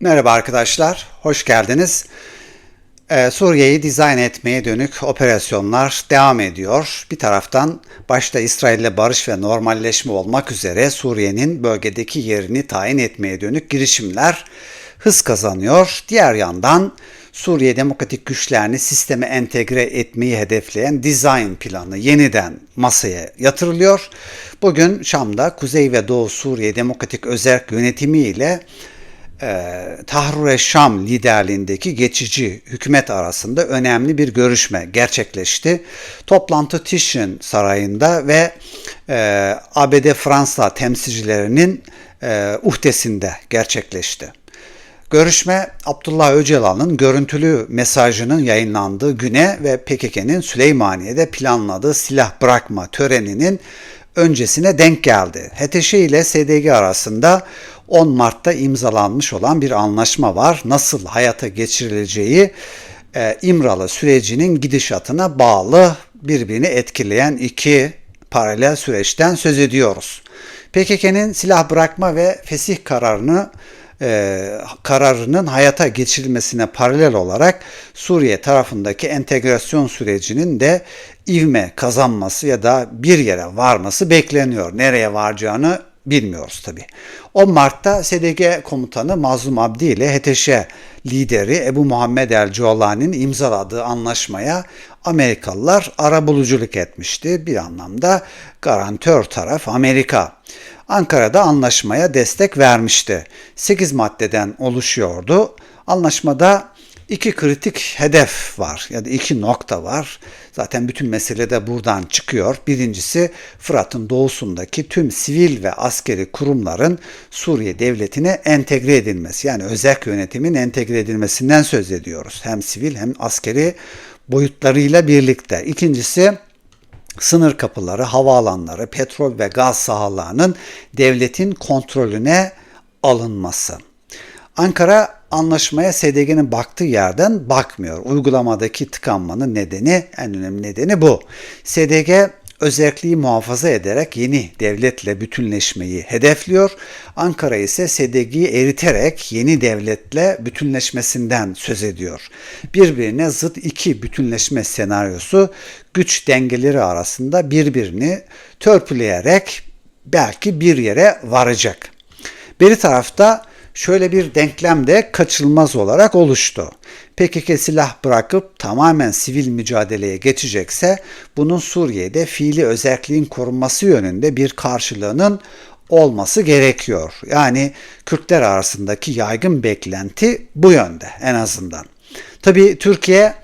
Merhaba arkadaşlar, hoş geldiniz. Ee, Suriye'yi dizayn etmeye dönük operasyonlar devam ediyor. Bir taraftan başta İsrail'le barış ve normalleşme olmak üzere Suriye'nin bölgedeki yerini tayin etmeye dönük girişimler hız kazanıyor. Diğer yandan Suriye demokratik güçlerini sisteme entegre etmeyi hedefleyen design planı yeniden masaya yatırılıyor. Bugün Şam'da Kuzey ve Doğu Suriye Demokratik Özerk Yönetimi ile e, Tahrure Şam liderliğindeki geçici hükümet arasında önemli bir görüşme gerçekleşti. Toplantı Tişrin Sarayı'nda ve e, ABD-Fransa temsilcilerinin e, uhdesinde gerçekleşti. Görüşme Abdullah Öcalan'ın görüntülü mesajının yayınlandığı güne ve PKK'nın Süleymaniye'de planladığı silah bırakma töreninin öncesine denk geldi. HTŞ ile SDG arasında 10 Mart'ta imzalanmış olan bir anlaşma var. Nasıl hayata geçirileceği e, İmralı sürecinin gidişatına bağlı birbirini etkileyen iki paralel süreçten söz ediyoruz. PKK'nın silah bırakma ve fesih kararını e, kararının hayata geçirilmesine paralel olarak Suriye tarafındaki entegrasyon sürecinin de ivme kazanması ya da bir yere varması bekleniyor. Nereye varacağını bilmiyoruz tabi. 10 Mart'ta SDG komutanı Mazlum Abdi ile HTŞ lideri Ebu Muhammed El Colani'nin imzaladığı anlaşmaya Amerikalılar arabuluculuk etmişti. Bir anlamda garantör taraf Amerika. Ankara'da anlaşmaya destek vermişti. 8 maddeden oluşuyordu. Anlaşmada iki kritik hedef var ya da iki nokta var. Zaten bütün mesele de buradan çıkıyor. Birincisi Fırat'ın doğusundaki tüm sivil ve askeri kurumların Suriye devletine entegre edilmesi. Yani özel yönetimin entegre edilmesinden söz ediyoruz. Hem sivil hem askeri boyutlarıyla birlikte. İkincisi sınır kapıları, havaalanları, petrol ve gaz sahalarının devletin kontrolüne alınması. Ankara anlaşmaya SDG'nin baktığı yerden bakmıyor. Uygulamadaki tıkanmanın nedeni, en önemli nedeni bu. SDG özelliği muhafaza ederek yeni devletle bütünleşmeyi hedefliyor. Ankara ise SDG'yi eriterek yeni devletle bütünleşmesinden söz ediyor. Birbirine zıt iki bütünleşme senaryosu güç dengeleri arasında birbirini törpüleyerek belki bir yere varacak. Bir tarafta şöyle bir denklem de kaçılmaz olarak oluştu. PKK silah bırakıp tamamen sivil mücadeleye geçecekse bunun Suriye'de fiili özelliğin korunması yönünde bir karşılığının olması gerekiyor. Yani Kürtler arasındaki yaygın beklenti bu yönde en azından. Tabii Türkiye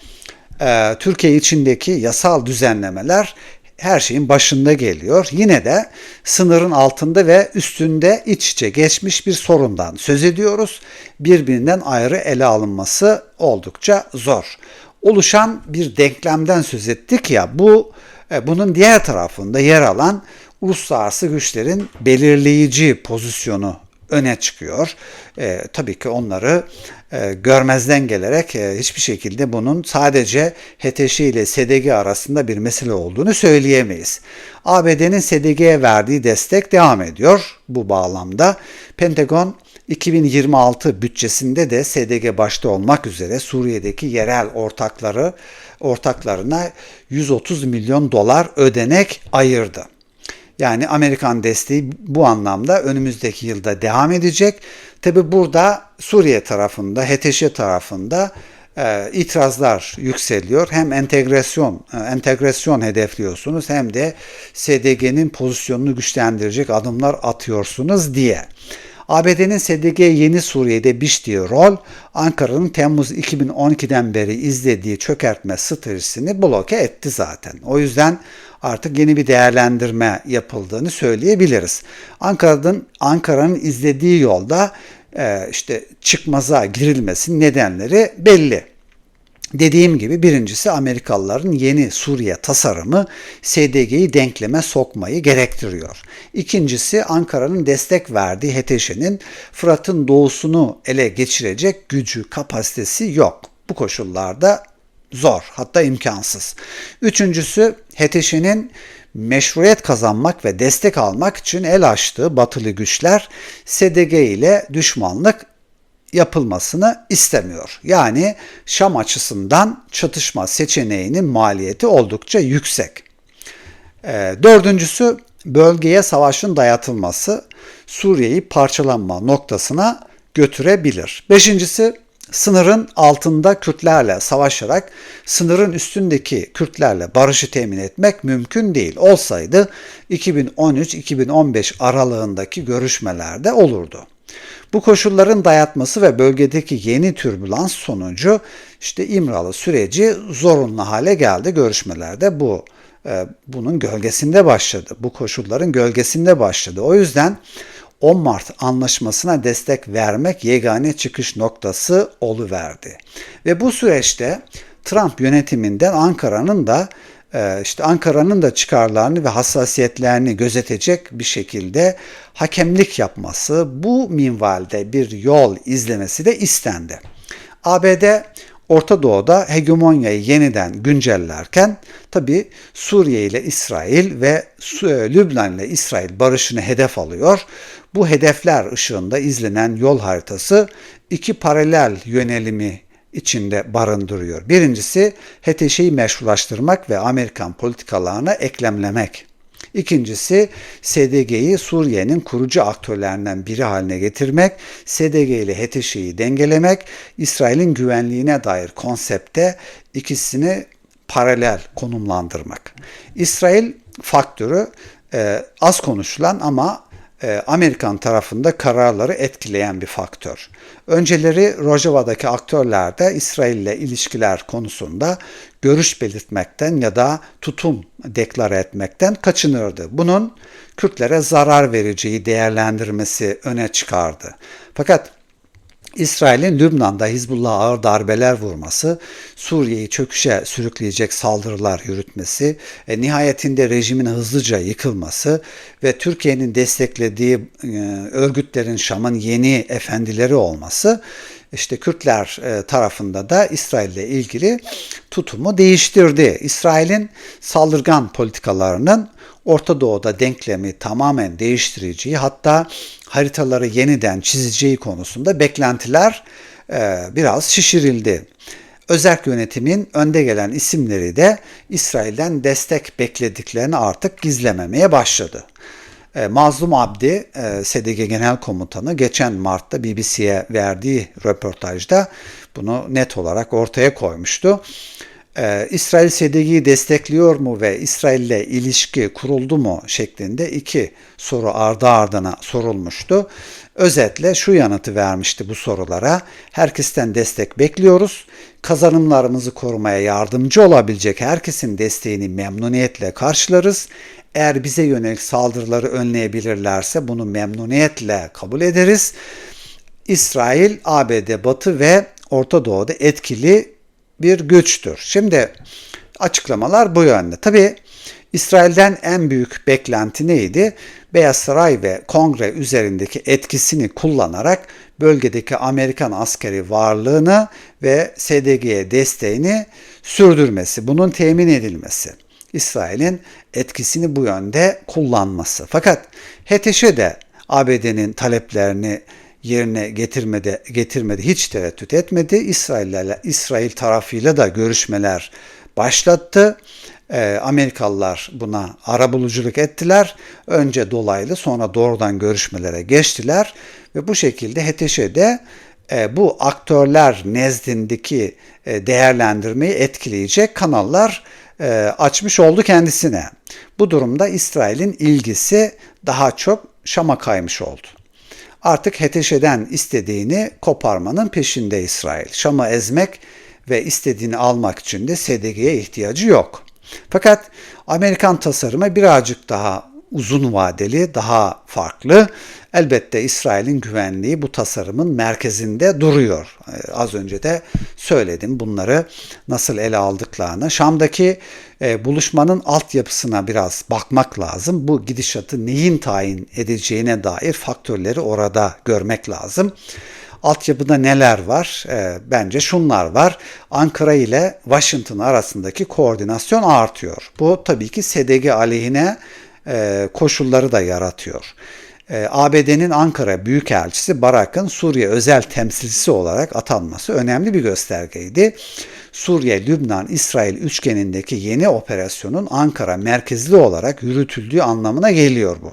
e, Türkiye içindeki yasal düzenlemeler her şeyin başında geliyor. Yine de sınırın altında ve üstünde iç içe geçmiş bir sorundan söz ediyoruz. Birbirinden ayrı ele alınması oldukça zor. Oluşan bir denklemden söz ettik ya bu e, bunun diğer tarafında yer alan uluslararası güçlerin belirleyici pozisyonu öne çıkıyor. E, tabii ki onları e, görmezden gelerek e, hiçbir şekilde bunun sadece HTŞ ile SDG arasında bir mesele olduğunu söyleyemeyiz. ABD'nin SDG'ye verdiği destek devam ediyor bu bağlamda. Pentagon 2026 bütçesinde de SDG başta olmak üzere Suriye'deki yerel ortakları ortaklarına 130 milyon dolar ödenek ayırdı. Yani Amerikan desteği bu anlamda önümüzdeki yılda devam edecek. Tabi burada Suriye tarafında, HTŞ tarafında e, itirazlar yükseliyor. Hem entegrasyon e, entegrasyon hedefliyorsunuz hem de SDG'nin pozisyonunu güçlendirecek adımlar atıyorsunuz diye. ABD'nin SDG Yeni Suriye'de biçtiği rol Ankara'nın Temmuz 2012'den beri izlediği çökertme stratejisini bloke etti zaten. O yüzden artık yeni bir değerlendirme yapıldığını söyleyebiliriz. Ankara'nın Ankara'nın izlediği yolda e, işte çıkmaza girilmesi nedenleri belli. Dediğim gibi birincisi Amerikalıların yeni Suriye tasarımı SDG'yi denkleme sokmayı gerektiriyor. İkincisi Ankara'nın destek verdiği HTŞ'nin Fırat'ın doğusunu ele geçirecek gücü, kapasitesi yok. Bu koşullarda zor hatta imkansız. Üçüncüsü HTŞ'nin meşruiyet kazanmak ve destek almak için el açtığı batılı güçler SDG ile düşmanlık yapılmasını istemiyor. Yani Şam açısından çatışma seçeneğinin maliyeti oldukça yüksek. E, dördüncüsü bölgeye savaşın dayatılması Suriye'yi parçalanma noktasına götürebilir. Beşincisi sınırın altında Kürtlerle savaşarak sınırın üstündeki Kürtlerle barışı temin etmek mümkün değil. Olsaydı 2013-2015 aralığındaki görüşmelerde olurdu. Bu koşulların dayatması ve bölgedeki yeni türbülans sonucu işte İmralı süreci zorunlu hale geldi. Görüşmelerde bu e, bunun gölgesinde başladı. Bu koşulların gölgesinde başladı. O yüzden 10 Mart anlaşmasına destek vermek yegane çıkış noktası oluverdi. Ve bu süreçte Trump yönetiminden Ankara'nın da e, işte Ankara'nın da çıkarlarını ve hassasiyetlerini gözetecek bir şekilde hakemlik yapması, bu minvalde bir yol izlemesi de istendi. ABD Orta Doğu'da hegemonyayı yeniden güncellerken tabi Suriye ile İsrail ve Lübnan ile İsrail barışını hedef alıyor. Bu hedefler ışığında izlenen yol haritası iki paralel yönelimi içinde barındırıyor. Birincisi HTŞ'yi meşrulaştırmak ve Amerikan politikalarına eklemlemek. İkincisi SDG'yi Suriye'nin kurucu aktörlerinden biri haline getirmek, SDG ile HTŞ'yi dengelemek, İsrail'in güvenliğine dair konsepte ikisini paralel konumlandırmak. İsrail faktörü e, az konuşulan ama Amerikan tarafında kararları etkileyen bir faktör. Önceleri Rojava'daki aktörler de İsrail ile ilişkiler konusunda görüş belirtmekten ya da tutum deklare etmekten kaçınırdı. Bunun Kürtlere zarar vereceği değerlendirmesi öne çıkardı. Fakat İsrail'in Lübnan'da Hizbullah'a ağır darbeler vurması, Suriye'yi çöküşe sürükleyecek saldırılar yürütmesi, e, nihayetinde rejimin hızlıca yıkılması ve Türkiye'nin desteklediği e, örgütlerin Şam'ın yeni efendileri olması işte Kürtler e, tarafında da İsrail ile ilgili tutumu değiştirdi. İsrail'in saldırgan politikalarının Orta Doğu'da denklemi tamamen değiştireceği hatta haritaları yeniden çizeceği konusunda beklentiler e, biraz şişirildi. Özerk yönetimin önde gelen isimleri de İsrail'den destek beklediklerini artık gizlememeye başladı. E, Mazlum Abdi, e, SDG Genel Komutanı geçen Mart'ta BBC'ye verdiği röportajda bunu net olarak ortaya koymuştu. Ee, İsrail SDG'yi destekliyor mu ve İsrail ile ilişki kuruldu mu şeklinde iki soru ardı ardına sorulmuştu. Özetle şu yanıtı vermişti bu sorulara. Herkesten destek bekliyoruz. Kazanımlarımızı korumaya yardımcı olabilecek herkesin desteğini memnuniyetle karşılarız. Eğer bize yönelik saldırıları önleyebilirlerse bunu memnuniyetle kabul ederiz. İsrail, ABD, Batı ve Orta Doğu'da etkili bir güçtür. Şimdi açıklamalar bu yönde. Tabi İsrail'den en büyük beklenti neydi? Beyaz Saray ve Kongre üzerindeki etkisini kullanarak bölgedeki Amerikan askeri varlığını ve SDG'ye desteğini sürdürmesi, bunun temin edilmesi. İsrail'in etkisini bu yönde kullanması. Fakat HTŞ de ABD'nin taleplerini yerine getirmedi, getirmedi hiç tereddüt etmedi. İsrail İsrail tarafıyla da görüşmeler başlattı. E, Amerikalılar buna arabuluculuk ettiler. Önce dolaylı sonra doğrudan görüşmelere geçtiler ve bu şekilde HTŞ'de e, bu aktörler nezdindeki e, değerlendirmeyi etkileyecek kanallar e, açmış oldu kendisine. Bu durumda İsrail'in ilgisi daha çok Şam'a kaymış oldu artık HTŞ'den istediğini koparmanın peşinde İsrail. Şam'ı ezmek ve istediğini almak için de SDG'ye ihtiyacı yok. Fakat Amerikan tasarımı birazcık daha uzun vadeli, daha farklı. Elbette İsrail'in güvenliği bu tasarımın merkezinde duruyor. Ee, az önce de söyledim bunları nasıl ele aldıklarını. Şam'daki e, buluşmanın altyapısına biraz bakmak lazım. Bu gidişatı neyin tayin edeceğine dair faktörleri orada görmek lazım. Altyapıda neler var? E, bence şunlar var. Ankara ile Washington arasındaki koordinasyon artıyor. Bu tabii ki SDG aleyhine koşulları da yaratıyor. e, ABD'nin Ankara Büyükelçisi Barak'ın Suriye özel temsilcisi olarak atanması önemli bir göstergeydi. Suriye, Lübnan, İsrail üçgenindeki yeni operasyonun Ankara merkezli olarak yürütüldüğü anlamına geliyor bu.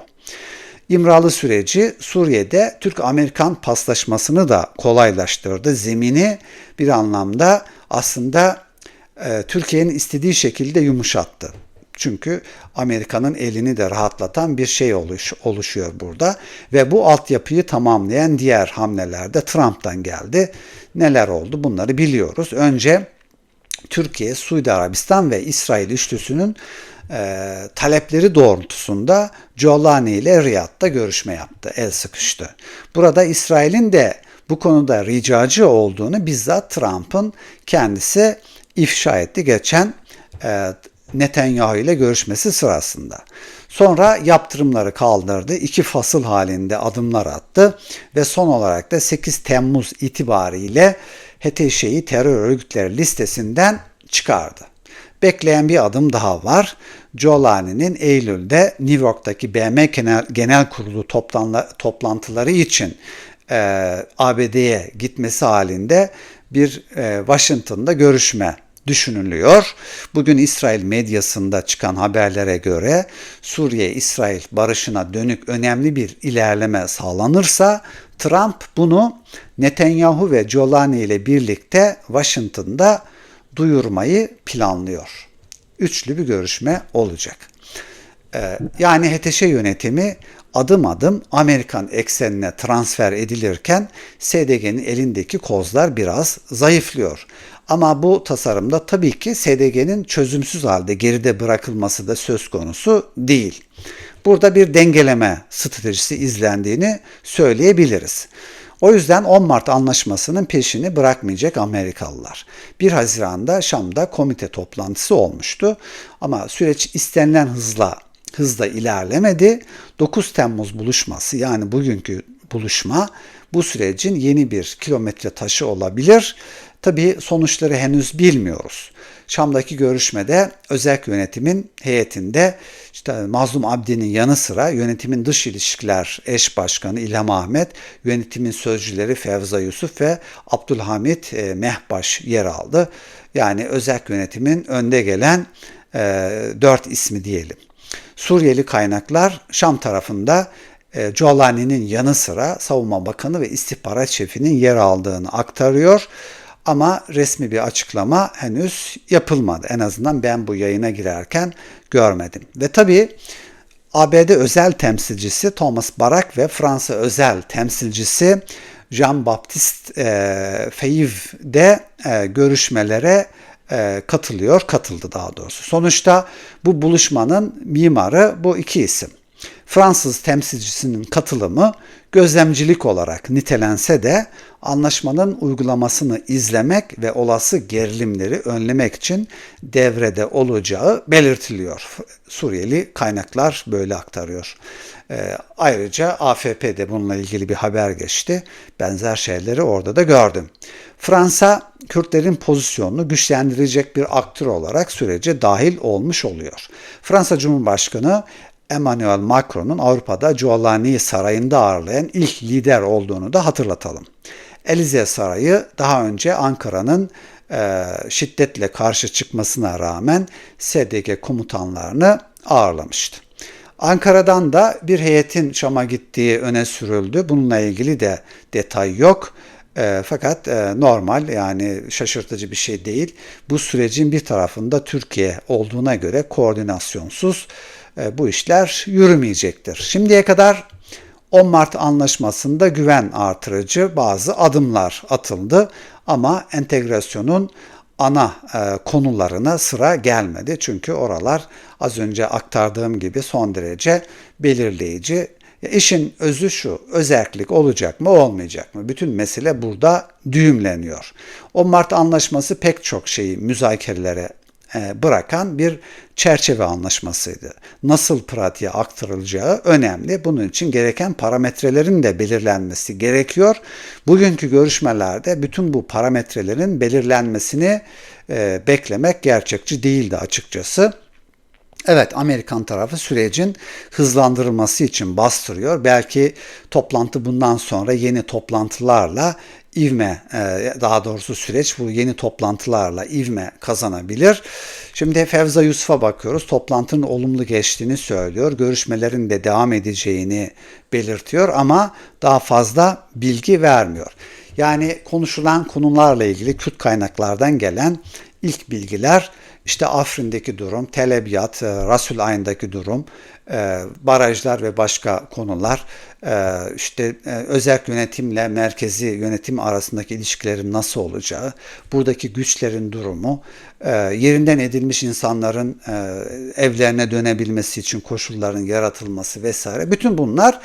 İmralı süreci Suriye'de Türk-Amerikan paslaşmasını da kolaylaştırdı. Zemini bir anlamda aslında e, Türkiye'nin istediği şekilde yumuşattı. Çünkü Amerika'nın elini de rahatlatan bir şey oluş, oluşuyor burada. Ve bu altyapıyı tamamlayan diğer hamleler de Trump'tan geldi. Neler oldu bunları biliyoruz. Önce Türkiye, Suudi Arabistan ve İsrail üçlüsünün e, talepleri doğrultusunda Jolani ile Riyad'da görüşme yaptı, el sıkıştı. Burada İsrail'in de bu konuda ricacı olduğunu bizzat Trump'ın kendisi ifşa etti geçen e, Netanyahu ile görüşmesi sırasında. Sonra yaptırımları kaldırdı, iki fasıl halinde adımlar attı ve son olarak da 8 Temmuz itibariyle HTŞ'yi terör örgütleri listesinden çıkardı. Bekleyen bir adım daha var. Jolani'nin Eylül'de New York'taki BM Genel, Genel Kurulu toplantıları için e, ABD'ye gitmesi halinde bir e, Washington'da görüşme düşünülüyor. Bugün İsrail medyasında çıkan haberlere göre Suriye-İsrail barışına dönük önemli bir ilerleme sağlanırsa Trump bunu Netanyahu ve Jolani ile birlikte Washington'da duyurmayı planlıyor. Üçlü bir görüşme olacak. Ee, yani HTŞ yönetimi adım adım Amerikan eksenine transfer edilirken SDG'nin elindeki kozlar biraz zayıflıyor. Ama bu tasarımda tabii ki SDG'nin çözümsüz halde geride bırakılması da söz konusu değil. Burada bir dengeleme stratejisi izlendiğini söyleyebiliriz. O yüzden 10 Mart anlaşmasının peşini bırakmayacak Amerikalılar. 1 Haziran'da Şam'da komite toplantısı olmuştu ama süreç istenilen hızla hızla ilerlemedi. 9 Temmuz buluşması yani bugünkü buluşma bu sürecin yeni bir kilometre taşı olabilir. Tabi sonuçları henüz bilmiyoruz. Şam'daki görüşmede özel yönetimin heyetinde işte Mazlum Abdi'nin yanı sıra yönetimin dış ilişkiler eş başkanı İlham Ahmet, yönetimin sözcüleri Fevza Yusuf ve Abdülhamit e, Mehbaş yer aldı. Yani özel yönetimin önde gelen e, dört ismi diyelim. Suriyeli kaynaklar Şam tarafında e, Jolani'nin yanı sıra Savunma Bakanı ve İstihbarat Şefi'nin yer aldığını aktarıyor. Ama resmi bir açıklama henüz yapılmadı. En azından ben bu yayına girerken görmedim. Ve tabii ABD özel temsilcisi Thomas Barak ve Fransa özel temsilcisi Jean-Baptiste e, Feyv de e, görüşmelere e, katılıyor, katıldı daha doğrusu. Sonuçta bu buluşmanın mimarı bu iki isim. Fransız temsilcisinin katılımı gözlemcilik olarak nitelense de anlaşmanın uygulamasını izlemek ve olası gerilimleri önlemek için devrede olacağı belirtiliyor. Suriyeli kaynaklar böyle aktarıyor. E, ayrıca AFP de bununla ilgili bir haber geçti. Benzer şeyleri orada da gördüm. Fransa Kürtlerin pozisyonunu güçlendirecek bir aktör olarak sürece dahil olmuş oluyor. Fransa Cumhurbaşkanı Emmanuel Macron'un Avrupa'da Giuliani Sarayı'nda ağırlayan ilk lider olduğunu da hatırlatalım. Elize Sarayı daha önce Ankara'nın e, şiddetle karşı çıkmasına rağmen SDG komutanlarını ağırlamıştı. Ankara'dan da bir heyetin Şam'a gittiği öne sürüldü. Bununla ilgili de detay yok. E, fakat e, normal yani şaşırtıcı bir şey değil. Bu sürecin bir tarafında Türkiye olduğuna göre koordinasyonsuz bu işler yürümeyecektir. Şimdiye kadar 10 Mart anlaşmasında güven artırıcı bazı adımlar atıldı ama entegrasyonun ana e, konularına sıra gelmedi. Çünkü oralar az önce aktardığım gibi son derece belirleyici. Ya işin özü şu, özellik olacak mı olmayacak mı? Bütün mesele burada düğümleniyor. 10 Mart anlaşması pek çok şeyi müzakerelere e, bırakan bir çerçeve anlaşmasıydı. Nasıl pratiğe aktarılacağı önemli. Bunun için gereken parametrelerin de belirlenmesi gerekiyor. Bugünkü görüşmelerde bütün bu parametrelerin belirlenmesini e, beklemek gerçekçi değildi açıkçası. Evet Amerikan tarafı sürecin hızlandırılması için bastırıyor. Belki toplantı bundan sonra yeni toplantılarla ivme e, daha doğrusu süreç bu yeni toplantılarla ivme kazanabilir. Şimdi Fevza Yusuf'a bakıyoruz. Toplantının olumlu geçtiğini söylüyor. Görüşmelerin de devam edeceğini belirtiyor ama daha fazla bilgi vermiyor. Yani konuşulan konularla ilgili Kürt kaynaklardan gelen ilk bilgiler işte Afrin'deki durum, Telebiyat, e, Rasul Ayın'daki durum, e, barajlar ve başka konular, e, işte özel yönetimle merkezi yönetim arasındaki ilişkilerin nasıl olacağı, buradaki güçlerin durumu, yerinden edilmiş insanların evlerine dönebilmesi için koşulların yaratılması vesaire. Bütün bunlar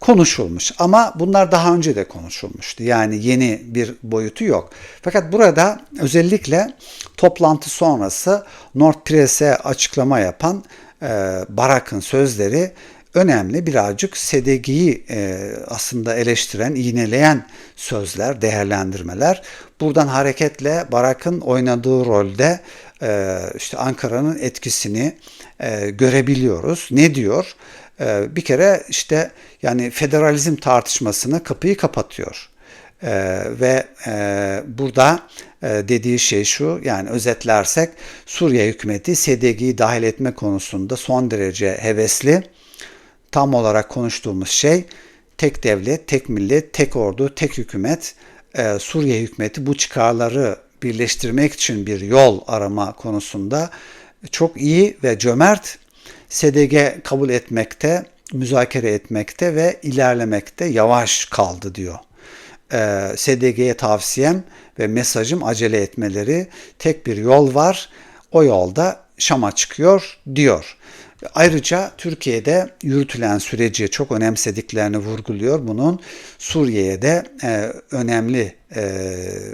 konuşulmuş ama bunlar daha önce de konuşulmuştu. Yani yeni bir boyutu yok. Fakat burada özellikle toplantı sonrası North Press'e açıklama yapan e, Barak'ın sözleri önemli birazcık SDG'yi e, aslında eleştiren, iğneleyen sözler, değerlendirmeler. Buradan hareketle Barak'ın oynadığı rolde e, işte Ankara'nın etkisini e, görebiliyoruz. Ne diyor? E, bir kere işte yani federalizm tartışmasına kapıyı kapatıyor. Ee, ve e, burada e, dediği şey şu yani özetlersek Suriye hükümeti SDG'yi dahil etme konusunda son derece hevesli. Tam olarak konuştuğumuz şey tek devlet, tek millet, tek ordu, tek hükümet. E, Suriye hükümeti bu çıkarları birleştirmek için bir yol arama konusunda çok iyi ve cömert SDG kabul etmekte, müzakere etmekte ve ilerlemekte yavaş kaldı diyor e, SDG'ye tavsiyem ve mesajım acele etmeleri. Tek bir yol var. O yolda Şam'a çıkıyor diyor. Ayrıca Türkiye'de yürütülen süreci çok önemsediklerini vurguluyor. Bunun Suriye'ye de e, önemli e,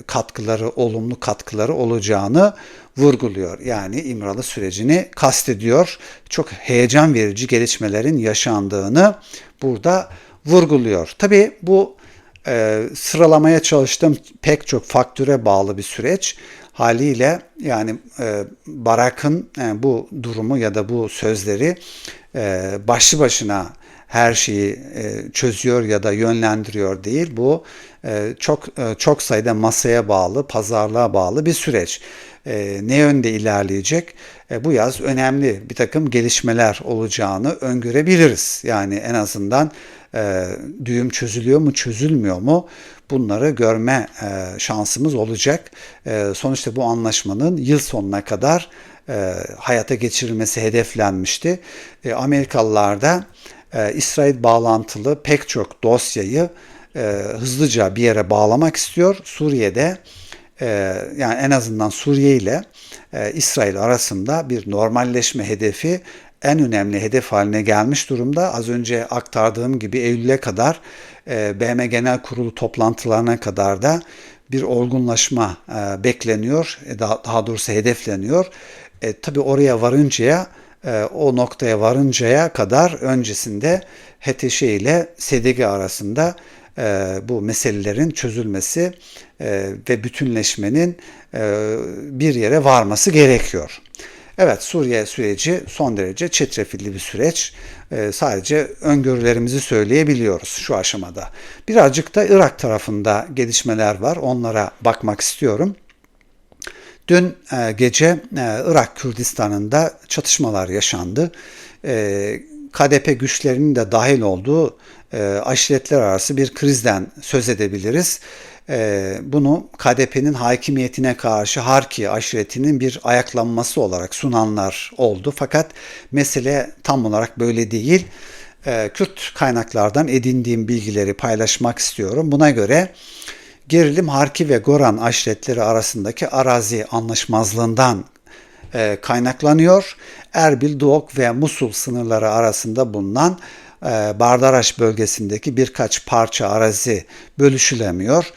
katkıları, olumlu katkıları olacağını vurguluyor. Yani İmralı sürecini kastediyor. Çok heyecan verici gelişmelerin yaşandığını burada vurguluyor. Tabii bu e, sıralamaya çalıştığım pek çok faktöre bağlı bir süreç. Haliyle yani e, Barak'ın e, bu durumu ya da bu sözleri e, başlı başına her şeyi e, çözüyor ya da yönlendiriyor değil. Bu e, çok e, çok sayıda masaya bağlı, pazarlığa bağlı bir süreç. E, ne yönde ilerleyecek? E, bu yaz önemli bir takım gelişmeler olacağını öngörebiliriz. Yani en azından e, düğüm çözülüyor mu çözülmüyor mu bunları görme e, şansımız olacak. E, sonuçta bu anlaşmanın yıl sonuna kadar e, hayata geçirilmesi hedeflenmişti. E, Amerikalılar da e, İsrail bağlantılı pek çok dosyayı e, hızlıca bir yere bağlamak istiyor. Suriye'de e, yani en azından Suriye ile e, İsrail arasında bir normalleşme hedefi en önemli hedef haline gelmiş durumda. Az önce aktardığım gibi Eylül'e kadar e, BM Genel Kurulu toplantılarına kadar da bir olgunlaşma e, bekleniyor. E, daha, doğrusu hedefleniyor. E, tabii oraya varıncaya o noktaya varıncaya kadar öncesinde HTŞ ile SDG arasında bu meselelerin çözülmesi ve bütünleşmenin bir yere varması gerekiyor. Evet Suriye süreci son derece çetrefilli bir süreç. Ee, sadece öngörülerimizi söyleyebiliyoruz şu aşamada. Birazcık da Irak tarafında gelişmeler var. Onlara bakmak istiyorum. Dün e, gece e, Irak Kürdistan'ında çatışmalar yaşandı. E, KDP güçlerinin de dahil olduğu e, aşiretler arası bir krizden söz edebiliriz. E, bunu KDP'nin hakimiyetine karşı Harki aşiretinin bir ayaklanması olarak sunanlar oldu. Fakat mesele tam olarak böyle değil. E, Kürt kaynaklardan edindiğim bilgileri paylaşmak istiyorum. Buna göre gerilim Harki ve Goran aşiretleri arasındaki arazi anlaşmazlığından e, kaynaklanıyor. Erbil, Duok ve Musul sınırları arasında bulunan Bardaraş bölgesindeki birkaç parça arazi bölüşülemiyor.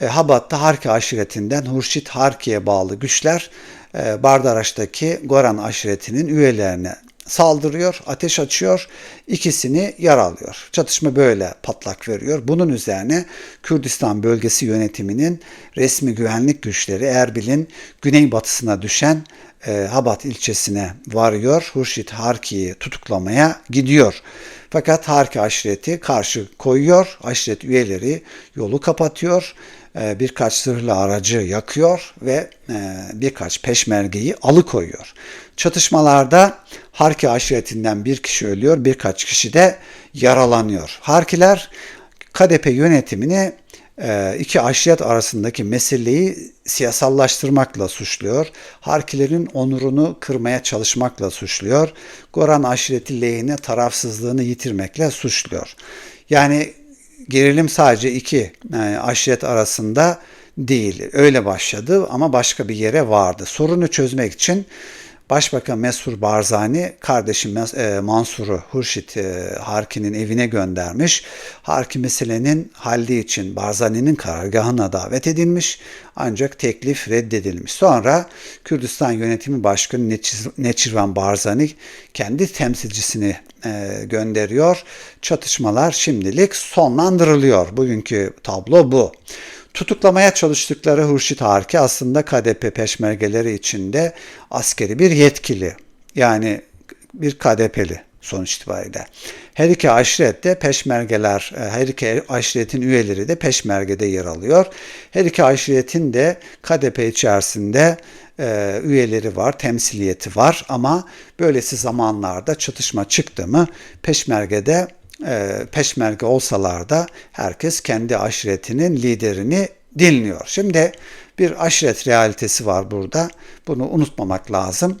E, Habat'ta Harki aşiretinden Hurşit Harki'ye bağlı güçler e, Bardaraş'taki Goran aşiretinin üyelerine saldırıyor, ateş açıyor, ikisini yaralıyor. Çatışma böyle patlak veriyor. Bunun üzerine Kürdistan bölgesi yönetiminin resmi güvenlik güçleri Erbil'in güneybatısına düşen e, Habat ilçesine varıyor. Hurşit Harki'yi tutuklamaya gidiyor. Fakat Harki aşireti karşı koyuyor. Aşiret üyeleri yolu kapatıyor. E, birkaç zırhlı aracı yakıyor ve e, birkaç peşmergeyi alıkoyuyor. Çatışmalarda Harki aşiretinden bir kişi ölüyor, birkaç kişi de yaralanıyor. Harkiler KDP yönetimini iki aşiret arasındaki meseleyi siyasallaştırmakla suçluyor. Harkilerin onurunu kırmaya çalışmakla suçluyor. Goran aşireti lehine tarafsızlığını yitirmekle suçluyor. Yani gerilim sadece iki yani aşiret arasında değil. Öyle başladı ama başka bir yere vardı. Sorunu çözmek için Başbakan Mesur Barzani kardeşi e, Mansur'u Hurşit e, Harki'nin evine göndermiş. Harki meselenin halli için Barzani'nin karargahına davet edilmiş ancak teklif reddedilmiş. Sonra Kürdistan Yönetimi Başkanı Neçirvan Barzani kendi temsilcisini e, gönderiyor. Çatışmalar şimdilik sonlandırılıyor. Bugünkü tablo bu. Tutuklamaya çalıştıkları Hurşit Harki aslında KDP peşmergeleri içinde askeri bir yetkili. Yani bir KDP'li sonuç itibariyle. Her iki aşirette peşmergeler, e, her iki aşiretin üyeleri de peşmergede yer alıyor. Her iki aşiretin de KDP içerisinde e, üyeleri var, temsiliyeti var ama böylesi zamanlarda çatışma çıktı mı peşmergede e, peşmerge olsalar da herkes kendi aşiretinin liderini dinliyor. Şimdi bir aşiret realitesi var burada. Bunu unutmamak lazım.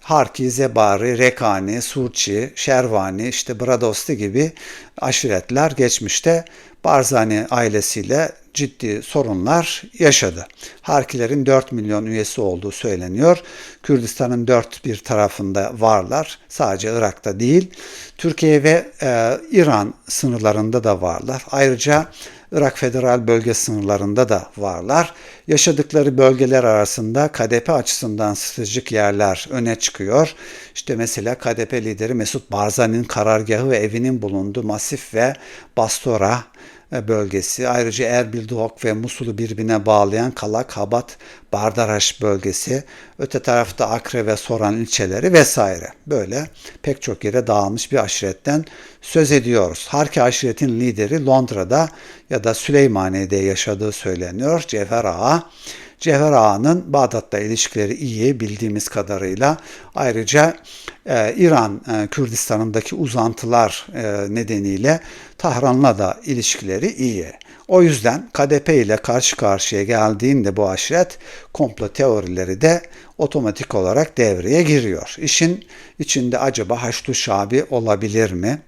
Harki, Zebari, Rekani, Surçi, Şervani, işte Bradosti gibi aşiretler geçmişte Barzani ailesiyle ciddi sorunlar yaşadı. Harkilerin 4 milyon üyesi olduğu söyleniyor. Kürdistan'ın dört bir tarafında varlar. Sadece Irak'ta değil. Türkiye ve e, İran sınırlarında da varlar. Ayrıca Irak Federal Bölge sınırlarında da varlar. Yaşadıkları bölgeler arasında KDP açısından stratejik yerler öne çıkıyor. İşte mesela KDP lideri Mesut Barzani'nin karargahı ve evinin bulunduğu Masif ve Bastora bölgesi. Ayrıca Erbil, Duhok ve Musul'u birbirine bağlayan Kalak, Habat, Bardaraş bölgesi. Öte tarafta Akre ve Soran ilçeleri vesaire. Böyle pek çok yere dağılmış bir aşiretten söz ediyoruz. Harki aşiretin lideri Londra'da ya da Süleymaniye'de yaşadığı söyleniyor. Cevher Ağa. Cevher Ağa'nın Bağdat'la ilişkileri iyi bildiğimiz kadarıyla. Ayrıca e, İran e, Kürdistan'ındaki uzantılar e, nedeniyle Tahran'la da ilişkileri iyi. O yüzden KDP ile karşı karşıya geldiğinde bu aşiret komplo teorileri de otomatik olarak devreye giriyor. İşin içinde acaba Haçlı Şabi olabilir mi?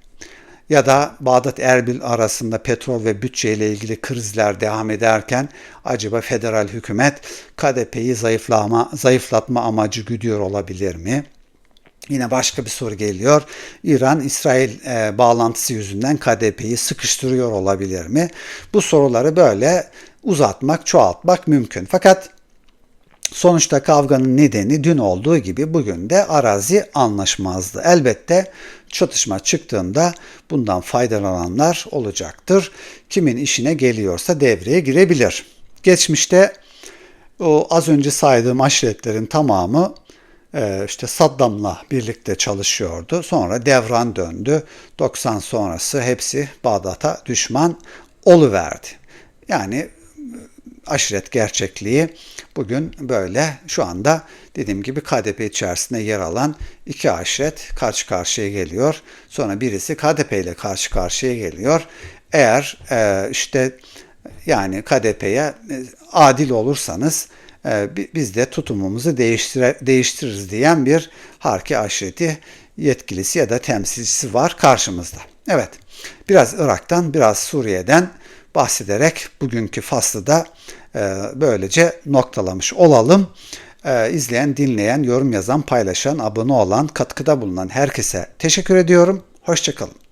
Ya da Bağdat Erbil arasında petrol ve bütçe ile ilgili krizler devam ederken acaba federal hükümet KDP'yi zayıflama, zayıflatma amacı güdüyor olabilir mi? Yine başka bir soru geliyor. İran İsrail e, bağlantısı yüzünden KDP'yi sıkıştırıyor olabilir mi? Bu soruları böyle uzatmak, çoğaltmak mümkün. Fakat Sonuçta kavganın nedeni dün olduğu gibi bugün de arazi anlaşmazdı. Elbette çatışma çıktığında bundan faydalananlar olacaktır. Kimin işine geliyorsa devreye girebilir. Geçmişte o az önce saydığım aşiretlerin tamamı e, işte Saddam'la birlikte çalışıyordu. Sonra devran döndü. 90 sonrası hepsi Bağdat'a düşman oluverdi. Yani aşiret gerçekliği bugün böyle şu anda dediğim gibi KDP içerisinde yer alan iki aşiret karşı karşıya geliyor. Sonra birisi KDP ile karşı karşıya geliyor. Eğer e, işte yani KDP'ye e, adil olursanız e, biz de tutumumuzu değiştire, değiştiririz diyen bir Harki aşireti yetkilisi ya da temsilcisi var karşımızda. Evet biraz Irak'tan biraz Suriye'den bahsederek bugünkü faslı da e, böylece noktalamış olalım. E, izleyen, dinleyen, yorum yazan, paylaşan, abone olan, katkıda bulunan herkese teşekkür ediyorum. Hoşçakalın.